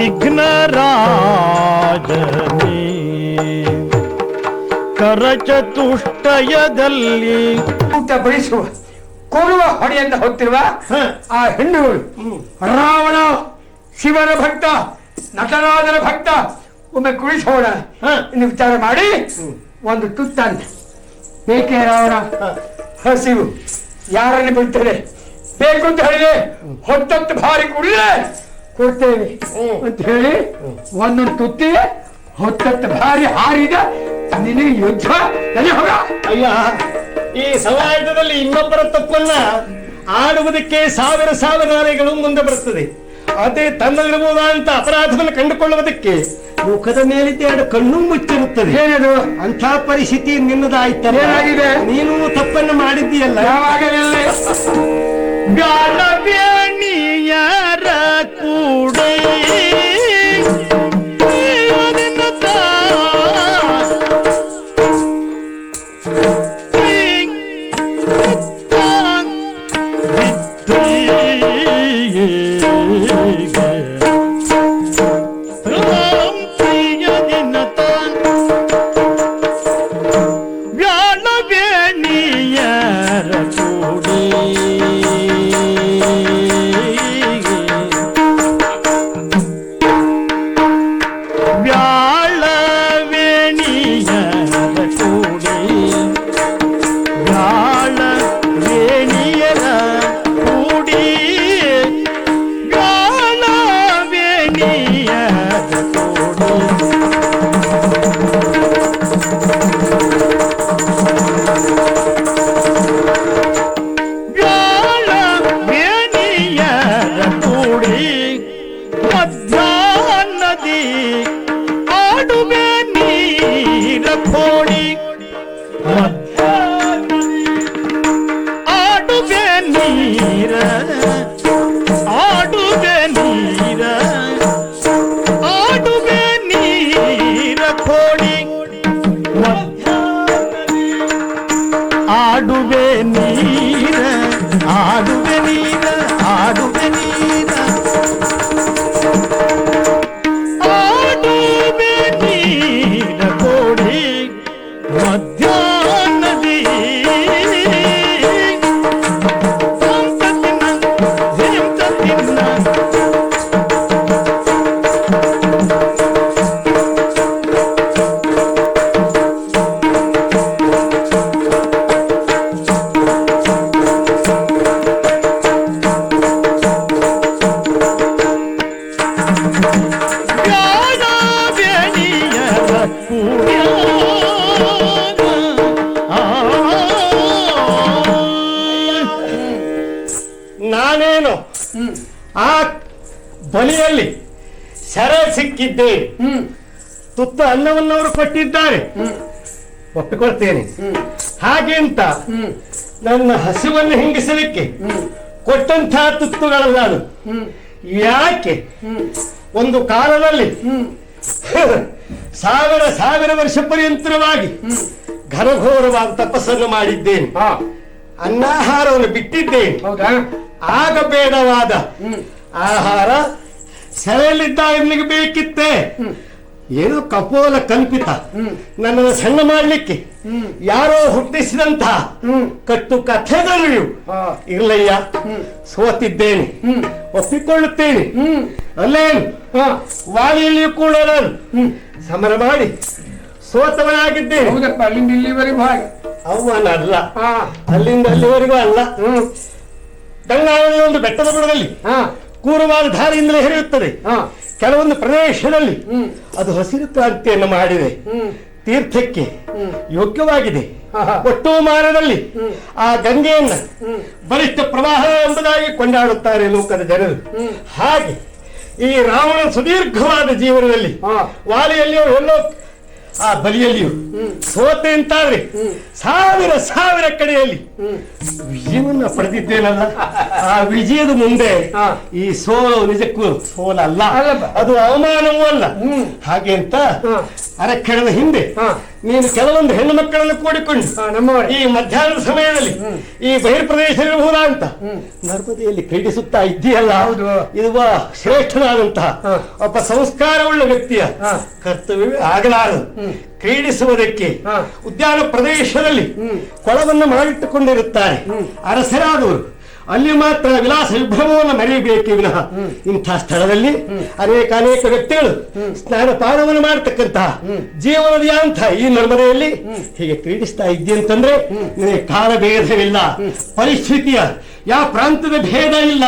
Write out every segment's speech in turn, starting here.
ವಿಘ್ನರಾಜನೇ. ಕರಚತುಷ್ಟಯದಲ್ಲಿ ಊಟ ಕೋರುವ ಕೊಡುವ ಹೊಡೆಯಿಂದ ಹೊತ್ತಿರುವ. ಆ ಹೆಣ್ಣುಗಳು ರಾವಣ ಶಿವನ ಭಕ್ತ ನಟರಾಜನ ಭಕ್ತ ಒಮ್ಮೆ ಕುಳಿಸೋಣ. ಇನ್ನು ವಿಚಾರ ಮಾಡಿ ಒಂದು ತುತ್ತಂತೆ ಬೇಕೇ ರಾವಣ? ಹಸಿವು ಯಾರನ್ನು ಬಿಡ್ತಾರೆ ಬೇಕು ಅಂತ ಹೇಳಿದೆ ಹೊತ್ತತ್ತು ಭಾರಿ ಕುಡಿದ್ರೆ ಕೊಡ್ತೇವೆ ಅಂತ ಹೇಳಿ ಒಂದೊಂದು ತುತ್ತಿ ಹೊತ್ತತ್ತು ಭಾರಿ ಹಾರಿದ ನಿನಗೆ ಯುದ್ಧ ಹೋಗ. ಅಯ್ಯ ಈ ಸಮಾಜದಲ್ಲಿ ಇನ್ನೊಬ್ಬರ ತಪ್ಪನ್ನ ಆಡುವುದಕ್ಕೆ ಸಾವಿರ ಸಾವಿರ ನಾಲೆಗಳು ಮುಂದೆ ಬರುತ್ತದೆ. ಅದೇ ತನ್ನಲ್ಲಿರಬಹುದಾದಂತ ಅಪರಾಧವನ್ನು ಕಂಡುಕೊಳ್ಳುವುದಕ್ಕೆ ಮುಖದ ಮೇಲಿದ್ದ ಎರಡು ಕಣ್ಣು ಮುಚ್ಚಿರುತ್ತದೆ. ಏನದು? ಅಂತ ಪರಿಸ್ಥಿತಿ ನಿನ್ನದಾಯ್ತಲ್ಲ. ಏನಾಗಿದೆ? ನೀನು ತಪ್ಪನ್ನು ಮಾಡಿದ್ದೀಯಲ್ಲ. ಯಾವಾಗಲೇ ஆடுமே நீ ரக்கோடி ಬಲಿಯಲ್ಲಿ ಸೆರೆ ಸಿಕ್ಕಿದ್ದೆ. ತುತ್ತ ಅನ್ನವನ್ನು ಅವರು ಕೊಟ್ಟಿದ್ದಾರೆ. ಒಪ್ಪಿಕೊಳ್ತೇನೆ. ಹಾಗೆ ಅಂತ ಹ್ಮ್. ನನ್ನ ಹಸಿವನ್ನು ಹಿಂಗಿಸಲಿಕ್ಕೆ ಕೊಟ್ಟಂತಹ ತುತ್ತುಗಳಲ್ಲ ಅದು. ಯಾಕೆ? ಒಂದು ಕಾಲದಲ್ಲಿ ಸಾವಿರ ಸಾವಿರ ವರ್ಷ ಪರ್ಯಂತರವಾಗಿ ಘನಘೋರವಾದ ತಪಸ್ಸನ್ನು ಮಾಡಿದ್ದೇನೆ. ಅನ್ನಾಹಾರವನ್ನು ಬಿಟ್ಟಿದ್ದೇನೆ. ಹೌದಾ? ಆಗ ಬೇಡವಾದ ಆಹಾರ ಸೆರೆಯಲ್ಲಿದ್ದಾಗ ಇರ್ಲಿಕ್ಕೆ ಬೇಕಿತ್ತೆ. ಏನೋ ಕಪೋಲ ಕಲ್ಪಿತ. ನನ್ನನ್ನು ಸಣ್ಣ ಮಾಡಲಿಕ್ಕೆ. ಯಾರೋ ಹುಟ್ಟಿಸಿದಂತ ಕಟ್ಟು ಕಥೆಗಳು ಇವು. ಇರ್ಲಯ್ಯ. ಸೋತಿದ್ದೇನೆ. ಒಪ್ಪಿಕೊಳ್ಳುತ್ತೇನೆ. ಅಲ್ಲೇನು? ಹಾ. ವಾಲಿಯಲ್ಲಿಯೂ ಕೂಡ ನಾನು. ಸಮರ ಮಾಡಿ ಸೋತವನಾಗಿದ್ದೇನೆ. ಅಲ್ಲಿಂದ ಇಲ್ಲಿವರೆಗೂ ಹಾಗೆ. ಅವಮಾನ ಅಲ್ಲ ಅಲ್ಲಿಂದ ಅಲ್ಲಿವರೆಗೂ ಅಲ್ಲ. ಗಂಗಾವಳಿ ಒಂದು ಬೆಟ್ಟದ ಬುಡದಲ್ಲಿ ಹಾ ಧಾರೆಯಿಂದಲೇ ಹರಿಯುತ್ತದೆ. ಹಾ. ಕೆಲವೊಂದು ಪ್ರದೇಶದಲ್ಲಿ ಅದು ಹಸಿರು ಕ್ರಾಂತಿಯನ್ನು ಮಾಡಿದೆ ತೀರ್ಥಕ್ಕೆ. ಯೋಗ್ಯವಾಗಿದೆ. ಒಟ್ಟು ಮಾರದಲ್ಲಿ. ಆ ಗಂಗೆಯನ್ನ ಬಲಿಷ್ಠ ಪ್ರವಾಹ ಎಂಬುದಾಗಿ ಕೊಂಡಾಡುತ್ತಾರೆ ಲೋಕದ ಜನರು. ಹಾಗೆ ಈ ರಾವಣ ಸುದೀರ್ಘವಾದ ಜೀವನದಲ್ಲಿ ವಾಲಿಯಲ್ಲಿ ಎಲ್ಲೋ ಆ ಬಲಿಯಲ್ಲಿಯೂ. ಸೋತೆ ಅಂತಾದ್ರೆ. ಸಾವಿರ ಸಾವಿರ ಕಡೆಯಲ್ಲಿ ವಿಜಯವನ್ನ ಪಡೆದಿದ್ದೇನಲ್ಲ ಆ ವಿಜಯದ ಮುಂದೆ. ಈ ಸೋಲು ನಿಜಕ್ಕೂ ಸೋಲಲ್ಲ. ಅದು ಅವಮಾನವೂ ಅಲ್ಲ. ಹಾಗೆ ಅಂತ. ಅರಕ್ಷಣದ ಹಿಂದೆ. ನೀನು ಕೆಲವೊಂದು ಹೆಣ್ಣು ಮಕ್ಕಳನ್ನು ಕೂಡಿಕೊಂಡು ಈ ಮಧ್ಯಾಹ್ನದ ಸಮಯದಲ್ಲಿ ಈ ಬಹಿರ್ ಇರಬಹುದಾ ಅಂತ ನರ್ಮದೆಯಲ್ಲಿ ಕ್ರೀಡಿಸುತ್ತಾ ಇದ್ದೀಯಲ್ಲ. ಇದು ಶ್ರೇಷ್ಠನಾದಂತಹ ಒಬ್ಬ ಸಂಸ್ಕಾರವುಳ್ಳ ವ್ಯಕ್ತಿಯ ಕರ್ತವ್ಯ ಕರ್ತವ್ಯವೇ ಆಗಲಾರದು ಕ್ರೀಡಿಸುವುದಕ್ಕೆ. ಉದ್ಯಾನ ಪ್ರದೇಶದಲ್ಲಿ ಕೊಳವನ್ನು ಮಾಡಿಟ್ಟುಕೊಂಡಿರುತ್ತಾರೆ ಅರಸರಾದವರು. ಅಲ್ಲಿ ಮಾತ್ರ ವಿಲಾಸ ವಿಭ್ರಮವನ್ನು ಮರೆಯಬೇಕೇ ವಿನಃ. ಇಂಥ ಸ್ಥಳದಲ್ಲಿ ಅನೇಕ ಅನೇಕ ವ್ಯಕ್ತಿಗಳು ಸ್ನಾನ ಪಾನವನ್ನು ಮಾಡತಕ್ಕಂತಹ ಜೀವನದ ಯಾಂಥ ಈ ನರ್ಮದೆಯಲ್ಲಿ ಹೀಗೆ ಕ್ರೀಡಿಸ್ತಾ ಇದ್ದೀಯಂತಂದ್ರೆ ನಿನಗೆ ಕಾಲ ಭೇದವಿಲ್ಲ. ಪರಿಸ್ಥಿತಿಯ ಯಾವ ಪ್ರಾಂತದ ಭೇದ ಇಲ್ಲ.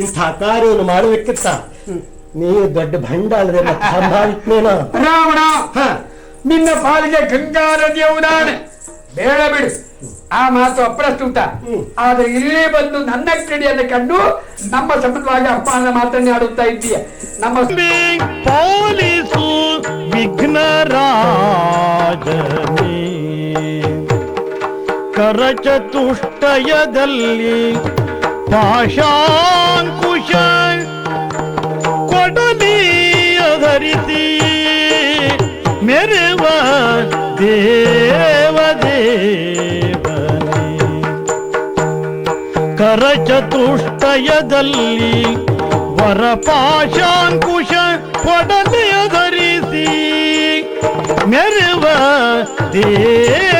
ಇಂಥ ಕಾರ್ಯವನ್ನು ಮಾಡುವುದಕ್ಕಿಂತ ನೀ ದೊಡ್ಡ ಭಂಡ ಅಲ್ಲದೆ ರಾವಣ. ನಿನ್ನ ಪಾಲಿಗೆ ಗಂಗಾ ನದಿಯ ಉದಾಹರಣೆ ಬೇಡ ಬಿಡು. ಆ ಮಾತು ಅಪ್ರಸ್ತುತ. ಆದ್ರೆ ಇಲ್ಲಿ ಬಂದು ನನ್ನ ಕ್ರೀಡೆಯನ್ನು ಕಂಡು ನಮ್ಮ ಸಂಬಂಧವಾಗಿ ಅಪ್ಪನ ಮಾತನ್ನಾಡುತ್ತಾ ಇದ್ದೀಯ. ನಮ್ಮ ಪೊಲೀಸು ವಿಘ್ನ ಕರಚತುಷ್ಟಯದಲ್ಲಿ ಪಾಶಾಂಕುಶ ಕೊಡಲಿಯ ಧರಿಸಿ ಮೆರವ ದೇವದೇವನೇ ಕರಚತುಷ್ಟಯದಲ್ಲಿ ವರಪಾಶಾಂಕುಶ ಕೊಡಲೆಯ ಧರಿಸಿ ಮೆರವ ದೇವ